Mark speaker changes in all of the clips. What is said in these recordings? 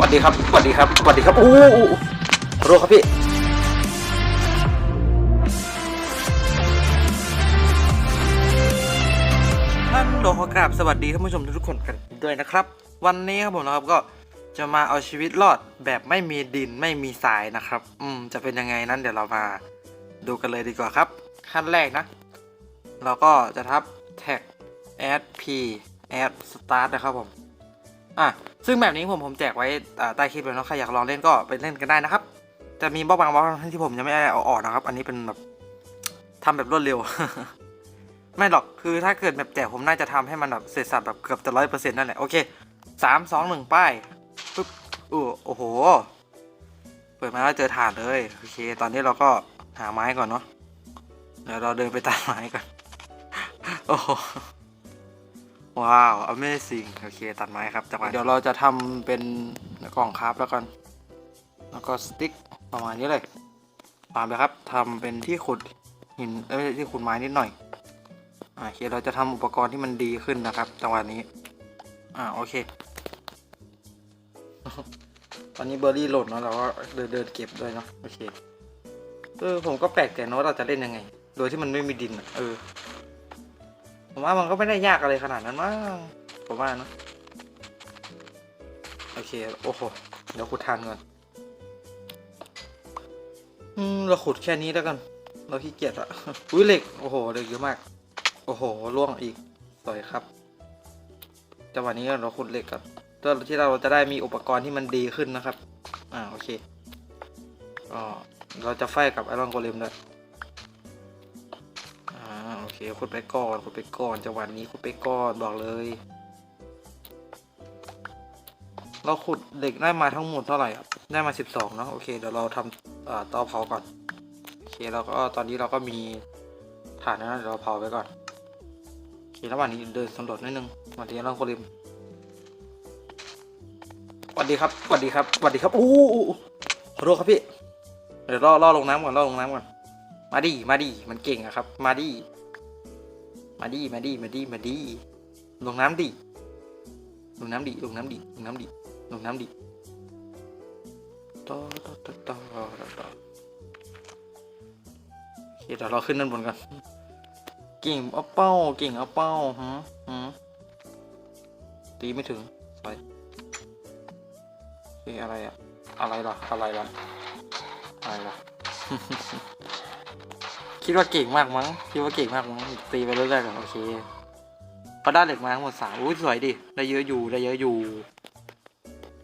Speaker 1: วัสดีครับสวัสดีครับสวัสดีครับ อู้อู้โทษครับพี่ฮัลโหลขอกราบสวัสดีท่านผู้ชมทุกคนกันด้วยนะครับ วันนี้ครับผมนะครับก็จะมาเอาชีวิตรอดแบบไม่มีดินไม่มีทรายนะครับ อืม จะเป็นยังไงนั้นเดี๋ยวเรามาดูกันเลยดีกว่าครับ ขั้นแรกนะ เราก็จะทับแท็ก add p add start นะครับผม อะซึ่งแบบนี้ผมผมแจกไว้ใต้คลิปเลยเนาะใครอยากลองเล่นก็ไปเล่นกันได้นะครับ จะมีบล็อกบางบล็อกที่ผมยังไม่ได้เอาออกนะครับ อันนี้เป็นแบบทำแบบรวดเร็ว ไม่หรอกคือถ้าเกิดแบบแจกผมน่าจะทำให้มันแบบเสร็จสับแบบเกือบจะร้อยเปอร์เซ็นต์นั่นแหละโอเคสามสองหนึ่งป้ายปึ๊บอู้โอ้โห เปิดมาแล้วเจอถาดเลยโอเค ตอนนี้เราก็หาไม้ก่อนเนาะเดี๋ยวเราเดินไปตัดไม้ก่อนโอ้โห ว้าว Amazing โอเค ตัดไม้ครับจากนั้นเดี๋ยวเราจะทำเป็นกล่องคราฟแล้วกัน แล้วก็สติ๊กประมาณนี้เลยตามไปครับทำเป็นที่ขุดหินเอ้ยที่ขุดไม้นิดหน่อยอ่าโอเคเราจะทำอุปกรณ์ที่มันดีขึ้นนะครับ จังหวะนี้ อ่าโอเค ตอนนี้เบอร์รี่หล่นเนาะเราก็เดินเดินเก็บด้วยเนาะโอเคเออผมก็แปลกใจเนอะว่าเราจะเล่นยังไง โดยที่มันไม่มีดินอะเออ ผมว่ามันก็ไม่ได้ยากอะไรขนาดนั้นมั้งผมว่านะโอเค โอ้โห เดี๋ยวขุดทานก่อน อืม เราขุดแค่นี้แล้วกัน เราขี้เกียจอะอุ้ยเหล็ก โอ้โหเหล็กเยอะมาก โอ้โห ล่วงอีกสวยครับ จังหวะนี้เราขุดเหล็กก่อนเพื่อที่เราจะได้มีอุปกรณ์ที่มันดีขึ้นนะครับ อ่า โอเคก็เราจะไฟกับไอรอนโกเลมด้วย ขุดไปก่อนขุดไปก่อนจังหวะนี้ขุดไปก่อนบอกเลย เราขุดเหล็กได้มาทั้งหมดเท่าไหร่ครับได้มาสิบสองเนาะโอเคเดี๋ยวเราทำอ่าเตาเผาก่อนโอเคแล้วก็ตอนนี้เราก็มีถ่านนะเดี๋ยวเราเผาไปก่อนโอเคระหว่างนี้เดินสำรวจนิดนึงสวัสดีน้องโคลิมสวัสดีครับสวัสดีครับสวัสดีครับอู้อู้อู้ขอโทษครับพี่เดี๋ยวล่อล่อลงน้ำก่อนล่อลงน้ำก่อนมาดิมาดิมันเก่งอะครับ มาดิ มาดิมาดิมาดิมาดิลงน้ำดิลงน้ำดิลงน้ำดิลงน้ำดิลงน้ำดิต่อต่อต่อต่อต่อโอเคเดี๋ยวเราขึ้นด้านบนกันเก่งเอาเป้าเก่งเอาเป้าหืมหืมตีไม่ถึงไปโออะไรอะอะไรล่ะอะไรล่ะอะไรล่ะ คิดว่าเก่งมากมั้ง คิดว่าเก่งมากมั้ง ตีไปเรื่อยๆก่อนโอเคพอได้เหล็กมาทั้งหมดสามอุ้ยสวยดิ ได้เยอะอยู่ ได้เยอะอยู่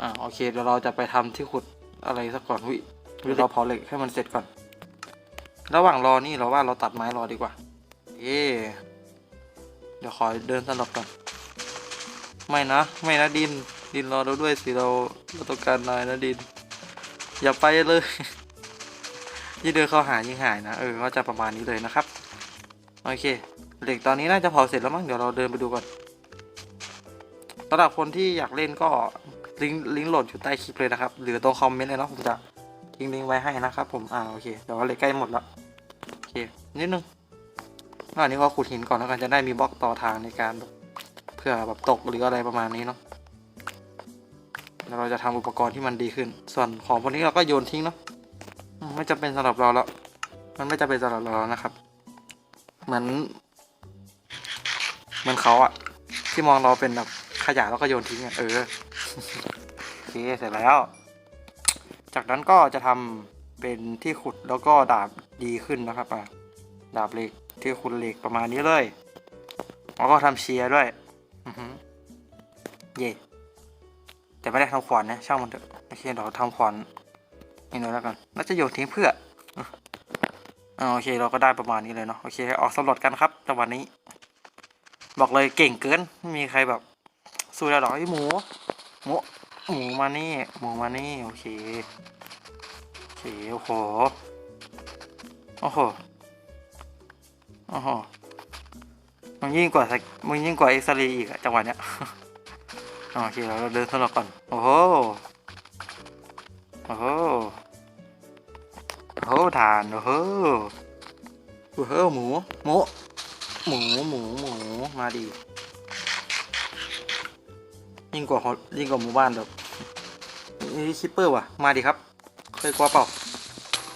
Speaker 1: อ่าโอเคเดี๋ยวเราจะไปทำที่ขุดอะไรสักก่อนอุ้ยเดี๋ยวเราเผาเหล็กให้มันเสร็จก่อน ระหว่างรอนี่เราว่าเราตัดไม้รอดีกว่า เอ๊เดี๋ยวขอเดินสลับก่อน ไม่นะ ไม่นะดิน ดินรอเราด้วยสิเราเราต้องการนายนะดิน อย่าไปเลย ยิ่งเดินเข้าหายิ่งหายนะ เออ ก็จะประมาณนี้เลยนะครับ โอเค เหล็กตอนนี้น่าจะเผาเสร็จแล้วมั้ง เดี๋ยวเราเดินไปดูก่อนสำหรับคนที่อยากเล่นก็ลิงก์ลิงก์โหลดอยู่ใต้คลิปเลยนะครับ หรือตรงคอมเมนต์เลยเนาะ ผมจะทิ้งลิงก์ไว้ให้นะครับ ผม อ่า โอเค เดี๋ยวเหล็กใกล้หมดแล้ว โอเค นิดนึงอันนี้ก็ขุดหินก่อนแล้วกัน จะได้มีบล็อกต่อทางในการเพื่อแบบตกหรืออะไรประมาณนี้เนาะแล้วเราจะทำอุปกรณ์ที่มันดีขึ้น ส่วนของพวกนี้เราก็โยนทิ้งเนาะ ไม่จำเป็นสำหรับเราแล้ว มันไม่จำเป็นสำหรับเราแล้วนะครับ เหมือน เหมือนเขาอะที่มองเราเป็นแบบขยะแล้วก็โยนทิ้งอะเออโอเคเสร็จแล้ว จากนั้นก็จะทำเป็นที่ขุดแล้วก็ดาบดีขึ้นนะครับอะดาบเหล็กที่ขุดเหล็กประมาณนี้เลยแล้วก็ทำเชียร์ด้วยเย่แต่ไม่ได้ทำขวานนะช่างมันเถอะโอเคเดี๋ยวทำขวาน นี่หน่อยแล้วกันแล้วจะโยนทิ้งเพื่ออโอเคเราก็ได้ประมาณนี้เลยเนาะโอเคออกสำรวจกันครับจังหวะนี้ บอกเลยเก่งเกินไม่มีใครแบบสู้ได้หรอกไอ้หมูหมูหมูมานี่หมูมานี่โอเคโอเคโอ้โหโอ้โหโอ้โหมันยิ่งกว่ามันยิ่งกว่าเอ็กซ์เรย์อีกอะจังหวะเนี้ยโอเคเราเดินสำรวจก่อนโอ้โหโอ้โห โอ้โหฐานโอ้โหโอ้โหหมูหมูหมูหมูหมูมาดียิ่งกว่าฮอยิ่งกว่าหมู่บ้านแบบนี่คิปเปอร์ว่ะมาดิครับ เคยกลัวเปล่า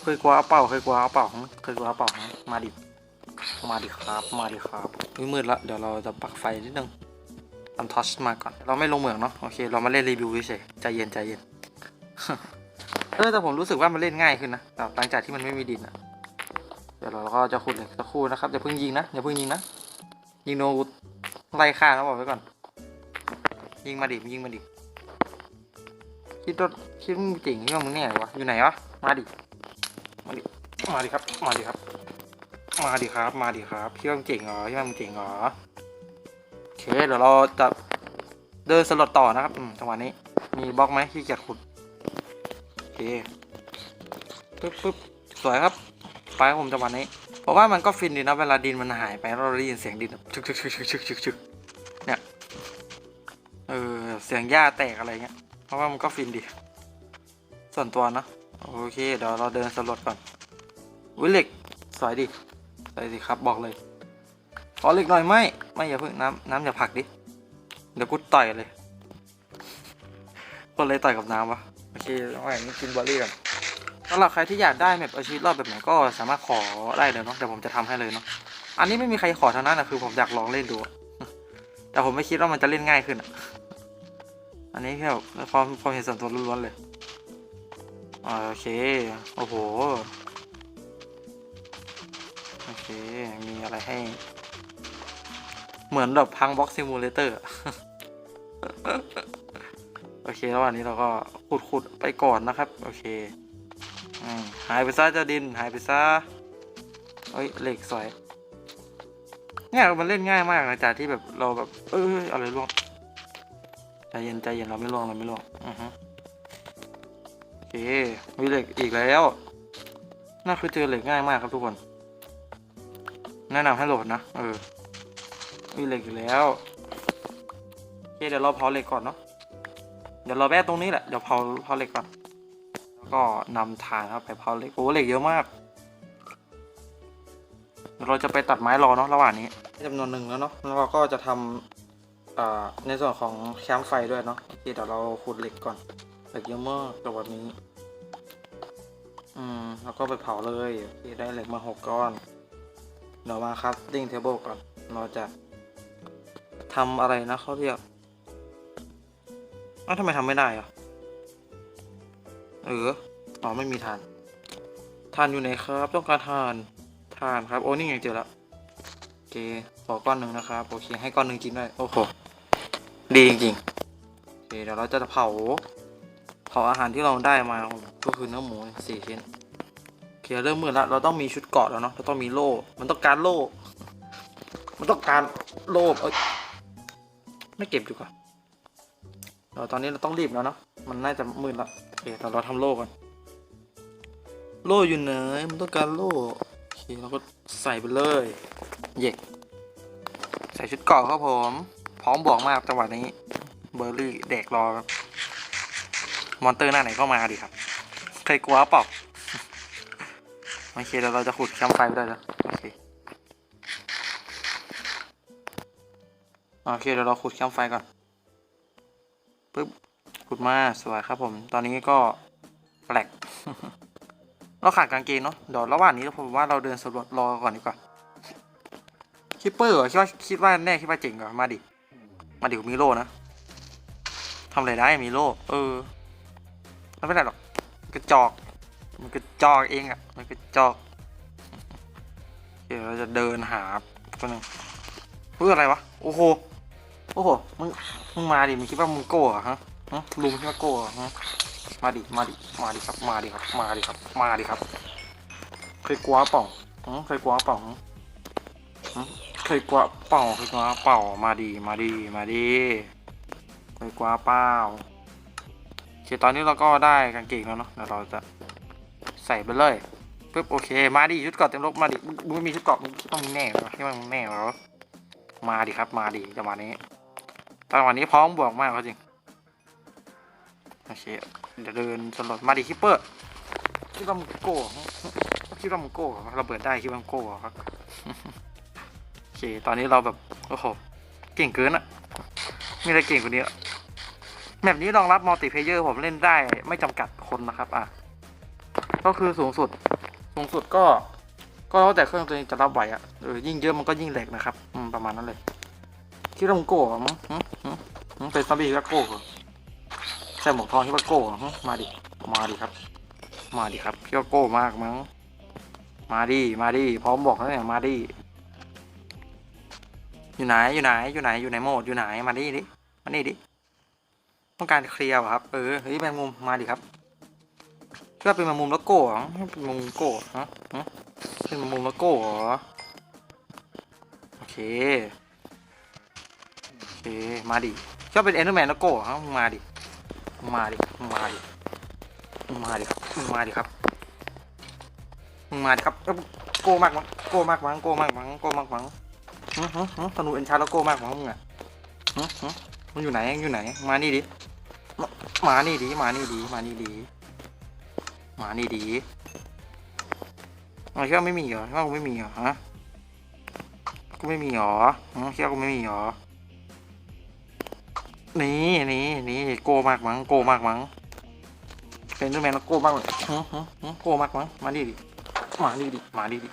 Speaker 1: เคยกลัวเปล่าเคยกลัวเปล่าเคยกลัวเปล่ามาดิมาดิครับ มาดิครับมืดละเดี๋ยวเราจะปักไฟนิดนึงทำทอชมาก่อน เราไม่ลงเหมืองเนาะโอเค เรามาเล่นรีวิวเฉยใจเย็นใจเย็น เออแต่ผมรู้สึกว่ามันเล่นง่ายขึ้นนะหลังจากที่มันไม่มีดินอะเดี๋ยวเราก็จะขุดเลยสักครู่นะครับอย่าเพิ่งยิงนะอย่าเพิ่งยิงนะยิงโนูไล่ฆ่านะบอกไว้ก่อน ยิงมาดิยิงมาดิคิดว่าคิดว่ามึงเจ๋งคิดว่ามึงแน่เหรวะอยู่ไหนวะมาดิมาดิมาดิครับ มาดิครับ มาดิครับ มาดิครับคิดว่ามึงเจ๋งเหรอคิดว่ามึงเจ๋งเหรอโอเคเดี๋ยวเราจะเดินสลดต่อนะครับอืมจังหวะนี้ มีบล็อกไหมขี้เกียจขุด เคปึ๊บปึ๊บสวยครับ ไปผมจังหวะนี้ เพราะว่ามันก็ฟินดีนะเวลาดินมันหายไปเราได้ยินเสียงดินชึกชึกชึกชึกชึกชึกชึกเนี่ยเออเสียงหญ้าแตกอะไรเงี้ย เพราะว่ามันก็ฟินดี ส่วนตัวนะโอเคเดี๋ยวเราเดินสำรวจก่อนวิเล็กสวยดิสวยดิครับบอกเลยขอเหล็กหน่อยไหมไม่อย่าพิ่งน้ำน้ำอย่าผักดิเดี๋ยวกูต่อยเลยคนเลยต่อยกับน้ำวะ อเคเอาไว้นี่กินบอลลี่ก่อนสำหรับใครที่อยากได้แบบอาชีพรอบแบบไหนก็สามารถขอได้เลยเนาะเดี๋ยวผมจะทำให้เลยเนาะอันนี้ไม่มีใครขอเท่านั้นนะคือผมอยากลองเล่นดู แต่ผมไม่คิดว่ามันจะเล่นง่ายขึ้นอะอันนี้แค่ความความเห็นส่วนตัวล้วนๆเลยโอเค โอ้โห โอเค มีอะไรให้ เหมือนแบบพังบ็อกซิมูเลเตอร์ โอเค แล้ววันนี้เราก็ ขุดขุดๆไปก่อนนะครับ โอเคอหายไปซะเจ้าดินหายไปซะเอ้ยเหล็กสวยเนี่ยมันเล่นง่ายมากหลังจากที่แบบเราแบบ เอ้ยอะไรล่วงใจเย็นใจเย็นเราไม่ล่วงเราไม่ล่วงอือฮึโอเคมีเหล็กอีกแล้วน่าคือเจอเหล็กง่ายมากครับทุกคน แนะนำให้โหลดนะเออมีเหล็กอีกแล้วโอเคเดี๋ยวเราเผาเหล็กก่อนเนาะ เดี๋ยวเราแวะตรงนี้แหละ เดี๋ยวเผาเผาเหล็กก่อน แล้วก็นำถ่านครับไปเผาเหล็ก โอ้เหล็กเยอะมาก เดี๋ยวเราจะไปตัดไม้รอเนาะระหว่างนี้จำนวนหนึ่งแล้วเนาะ แล้วเราก็จะทำอ่าในส่วนของแคมป์ไฟด้วยเนาะโอเคเดี๋ยวเราขุดเหล็กก่อน เหล็กเยอะมากตัวแบบนี้ อืม แล้วก็ไปเผาเลยโอเคได้เหล็กมาหกก้อน เดี๋ยวมาคัสติ้งเทเบิลก่อน เราจะทำอะไรนะเขาเรียก อ้าวทำไมทำไม่ได้อะเอออ๋อไม่มีทานทานอยู่ไหนครับ ต้องการทานทานครับ โอ้นี่ไงเจอแล้วโอเคขอก้อนหนึ่งนะครับโอเคให้ก้อนหนึ่งจริงด้วยโอ้โหดีจริงๆโอเคเดี๋ยวเราจะเผาเผาอาหารที่เราได้มาก็คือเนื้อหมูสี่ชิ้นโอเคเริ่มมืดแล้วเราต้องมีชุดเกาะแล้วเนาะเราต้องมีโล่ มันต้องการโล่ มันต้องการโล่เอ้ยไม่เก็บดีกว่า เดี๋ยวตอนนี้เราต้องรีบแล้วเนาะมันน่าจะมืดล้วโอเคแต่เราทำโล่ก่อนโล่อยู่ไหนมันต้องการโล่โอเคเราก็ใส่ไปเลยเย็กใส่ชุดเกาะครับผม พร้อมบวกมากจังหวะนี้เบอร์รี่แดกรอครับมอนเตอร์หน้าไหนก็มาดิครับเคยกลัวเปล่าโอเคเดี๋ยวเราจะขุดแคมไฟไปได้แล้วโอเคโอเคเดี๋ยวเราขุดแคมไฟก่อน ปึ๊บขุดมาสวยครับผม ตอนนี้ก็แปลกเราขาดกางเกงเนาะเดี๋ยวระหว่างนี้ผมว่าเราเดินสำรวจรอก่อนดีกว่าคิปเปอร์เหรอคิดว่าคิดว่าแน่คิดว่าเจ๋งเหรอมาดิมาดิมมีโล่นะทำอะไรได้มีโล่เออไม่เป็นไรหรอกมันกระจอก มันกระจอกเองอะ่ะมันกระจอกเดี๋ยวเราจะเดินหาคนหนึ่งเพื่ออะไรวะโอ้โห โอ้โห มึง มึงมาดิ มึงคิดว่ามึงโก้เหรอฮะลุงคิดว่าโก้เหรอฮะ มาดิ มาดิ มาดิครับ มาดิครับ มาดิครับ มาดิครับ เคยกลัวเปล่าฮะเคยกลัวเปล่าฮะฮะเคยกลัวเปล่าเคยกลัวเปล่า มาดิมาดิมาดิเคยกลัวเปล่าโอเคตอนนี้เราก็ได้กางเกงแล้วเนาะเดี๋ยวเราจะใส่ไปเลยปึ๊บโอเค มาดิชุดเกราะเต็มรบมาดิมึงมึงมีชุดเกราะมึงต้องมีแน่เหรอที่มันแน่เหรอมาดิครับ มาดิจังหวะนี้ ตอนวันนี้พร้อมบวกมากจริง โอเค เดี๋ยวเดินสำรวจมาดิคิปเปอร์คิดว่ามโก้คิดว่ามโก้เราเบิดได้คิดว่ามโก้เหรอครับ โอเค ตอนนี้เราแบบ โอ้โห เก่งเกินอะมีอะไรเก่งกว่านี้แมปนี้รองรับมัลติเพเยอร์ผมเล่นได้ไม่จำกัดคนนะครับ อะ ก็คือสูงสุด สูงสุดก็ ก็แล้วแต่เครื่องตัวเองจะรับไหวอะเออยิ่งเยอะมันก็ยิ่งแหลกนะครับ อืม ประมาณนั้นเลย คิดว่ามึงโก้เหรอมึงหึหึหึเป็นซอมบี้คิดว่าโก้เหรอใส่หมวกทองคิดว่าโก้เหรอหึมาดิ มาดิครับ มาดิครับคิดว่าโก้มากมั้ง มาดิ มาดิ พร้อมบอกแล้วเนี่ย มาดิ อยู่ไหน อยู่ไหน อยู่ไหน อยู่ไหนโหมด อยู่ไหน มาดิดิ มานี่ดิ ต้องการเคลียร์เหรอครับ เออ เฮ้ยแมงมุม มาดิครับคิดว่าเป็นแมงมุมแล้วโก้เหรอเป็นแมงมุมโก้เหรอฮะเป็นแมงมุมแล้วโก้เหรอ โอเค มาดิชอบเป็นเอ็นเดอร์แมนแล้วโก้เหรอฮะมึงมาดิมึงมาดิมึงมาดิมึงมาดิครับมึงมาดิครับมาดิครับโก้มากมั้งโก้มากมั้งโก้มากมั้งโก้มากมั้งฮึฮึฮึธนูเอ็นชาร์แล้วโก้มากมั้งมึงอะฮึฮึมึงอยู่ไหนอยู่ไหน มานี่ดิมามานี่ดิมานี่ดิมานี่ดิมานี่ดิมาเชื่อไม่มีเหรอเชื่อกูไม่มีเหรอฮะกูไม่มีเหรอเชื่อกูไม่มีเหรอ นี่นี่นี่โกมากมั้งโกมากมั้งเป็นด้วยแมนแล้วโกมากเลยฮึฮึฮึโกมากมั้งมาดิดิมาดิดิมาดิดิ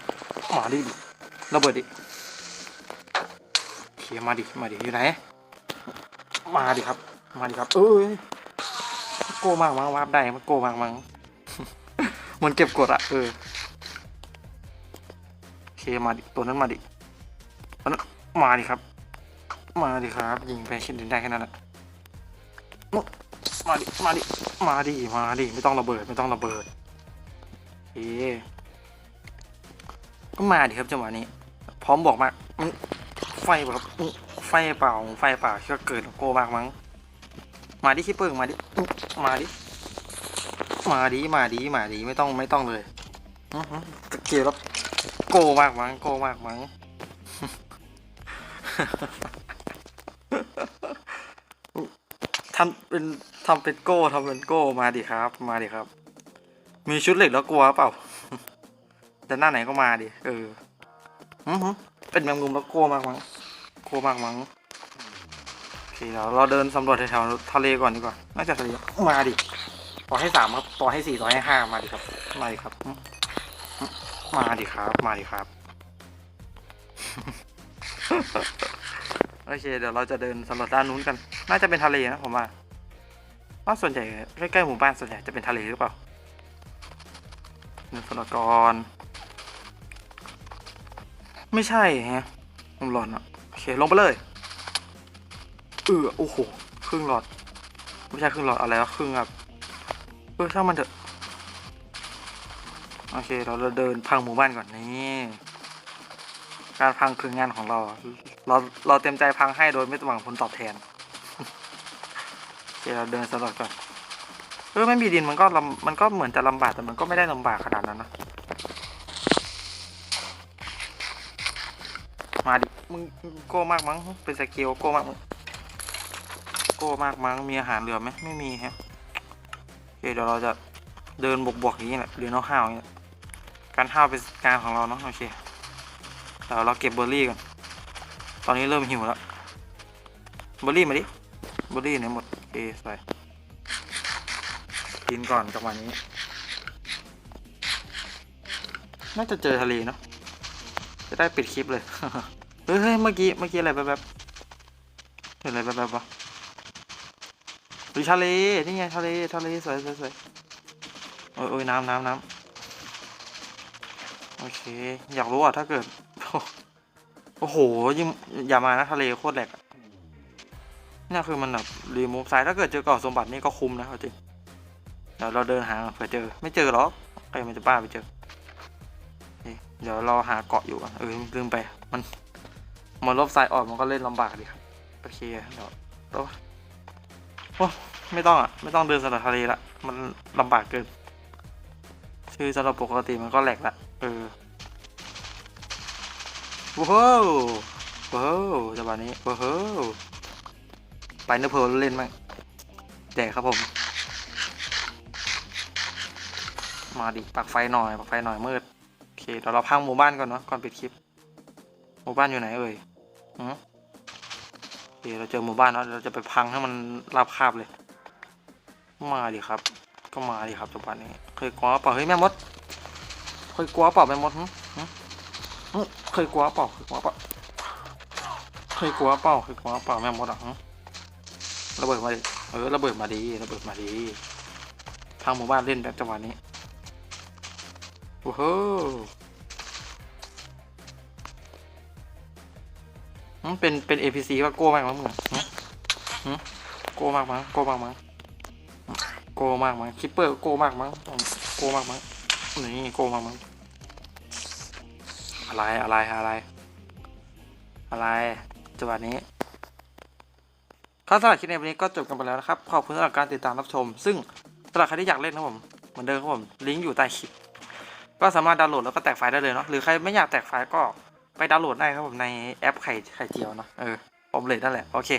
Speaker 1: มาดิดิระเบิดดิโอเคมาดิมาดิอยู่ไหนมาดิครับ มาดิครับ เอ้ยโกมากมั้งวาร์ปได้มันโกมากมั้งมันเก็บกดอะเออโอเคมาดิตัวนั้นมาดิตัวนั้นมาดิครับ มาดิครับ ยิงไปคิดได้แค่นั้นแหละ มาดิ มาดิ มาดิ มาดิ ไม่ต้องระเบิด ไม่ต้องระเบิดเอก็มาดิครับจังหวะนี้ พร้อมบอกมาไฟเปล่าครับไฟเปล่า ไฟเปล่าเชื่อเกิดโกมากมั้ง มาดิคิปเปอร์มาดิ มาดิ มาดิ มาดิ มาดิ ไม่ต้อง ไม่ต้องเลยตะเกียบแล้วโกมากมั้ง โกมากมั้ง ทำเป็นทำเป็นโก้ทำเป็นโก้มาดิครับ มาดิครับ มีชุดเหล็กแล้วกลัวเปล่า แต่หน้าไหนก็มาดิ เอออือเป็นแมงมุมแล้วกลัวมากมั้งกลัวมากมั้งโอเคเดี๋ยวเราเดินสำรวจแถวทะเลก่อนดีกว่า น่าจะทะเลมาดิต่อให้สามครับ ต่อให้สี่ต่อให้ห้ามาดิครับ มาดิครับ มาดิครับ มาดิครับ โอเค เดี๋ยวเราจะเดินสำรวจด้านนู้นกัน น่าจะเป็นทะเลนะผมว่าว่าส่วนใหญ่ใกล้ๆหมู่บ้านส่วนใหญ่จะเป็นทะเลหรือเปล่าเดินสำรวจก่อนไม่ใช่ฮะผมหลอนอะโอเคลงไปเลย เออโอ้โหครึ่งหลอด ไม่ใช่ครึ่งหลอดอะไรวะครึ่งแบบเออช่างมันเถอะโอเค เราเดินพังหมู่บ้านก่อนนี่ การพังคืองานของเรา เราเราเต็มใจพังให้โดยไม่หวังผลตอบแทนเดี๋ยวเราเดินสำรวจก่อนเออไม่มีดินมันก็ลำมันก็เหมือนจะลำบากแต่มันก็ไม่ได้ลำบากขนาดนั้นนะมาดิมึงโก้มากมั้งเป็นสเกิลโก้มากมั้งโก้มากมั้งมีอาหารเหลือไหมไม่มีฮะโอเดี๋ยวเราจะเดินบวกๆอย่างนี้แหละเดินห้าวๆอย่างนี้การห้าวเป็นการของเราเนาะโอเค เดี๋ยวเราเก็บเบอร์รี่ก่อนตอนนี้เริ่มหิวแล้วเบอร์รี่มาดิเบอร์รี่ไหนหมดโอใส่กินก่อนจังหวะนี้ น่าจะเจอทะเลเนาะจะได้ปิดคลิปเลย เฮ้ยเมื่อกี้เมื่อกี้อะไรแบบแบบเห็นอะไรแบบแบบวะดูทะเลนี่ไงทะเลทะเลสวยสวยสวยโอ้ยโอ้ยน้ำน้ำน้ำโอเค อยากรู้อะถ้าเกิด โอ้โหยิ่งอย่ามานะทะเลโคตรแหลกนี่คือมันแบบรีมูฟสายถ้าเกิดเจอเกาะสมบัตินี่ก็คุ้มนะเอาจริงเดี๋ยวเราเดินหาเผื่อเจอ ไม่เจอหรอกใครมันจะบ้าไปเจอเดี๋ยวเราหาเกาะอยู่อะเออลืมไป มันมันลบสายออกมันก็เล่นลำบากดีครับโอเคเดี๋ยวโอ้โอ้ไม่ต้องอะไม่ต้องเดินสำหรับทะเลละมันลำบากเกินคือสำหรับปกติมันก็แหลกละเออ ว้าวว้าวจังหวะนี้ว้าวไปเนอร์เพลเล่นมั้งแดกครับผม มาดิปักไฟหน่อยปักไฟหน่อยมืดโอเคเดี๋ยวเราพังหมู่บ้านก่อนเนาะก่อนปิดคลิป หมู่บ้านอยู่ไหนเอ่ยหือโอเคเราเจอหมู่บ้านแล้วเราจะไปพังให้มันราบคาบเลย มาดิครับ ก็มาดิครับจังหวะนี้ เคยกลัวเปล่าเฮ้ยแม่มด เคยกลัวเปล่าแม่มดหึหึหึ เคยกลัวเปล่าเคยกลัวเปล่าเคยกลัวเปล่าเคยกลัวเปล่าแม่มดอะระเบิดมาดิเออระเบิดมาดีระเบิดมาดีทางหมู่บ้านเล่นแบบจังหวะนี้โอ้โหหึเป็นเป็น APC ว่าโก้มากมั้งมึงหึหึโก้มากมั้งโก้มากมั้งโก้มากมั้งคิปเปอร์โก้มากมั้งโก้มากมั้งนี่โกงมากมั้ง อะไร อะไร อะไร อะไรจังหวะนี้ครับสำหรับคลิปในวันนี้ก็จบกันไปแล้วนะครับ ขอบคุณสำหรับการติดตามรับชม ซึ่งสำหรับใครที่อยากเล่นนะครับผม เหมือนเดิมครับผม ลิงก์อยู่ใต้คลิป ก็สามารถดาวน์โหลดแล้วก็แตกไฟล์ได้เลยเนาะ หรือใครไม่อยากแตกไฟล์ก็ไปดาวน์โหลดได้ครับผมในแอปไข่ไข่เจียวเนาะ เออผมเลยนั่นแหละ โอเค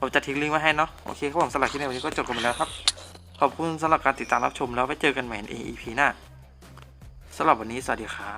Speaker 1: ผมจะทิ้งลิงก์ไว้ให้เนาะ โอเคครับผมสำหรับคลิปในวันนี้ก็จบกันไปแล้วครับ ขอบคุณสำหรับการติดตามรับชมแล้วไว้เจอกันใหม่ใน EP หน้าสำหรับวันนี้สวัสดีครับ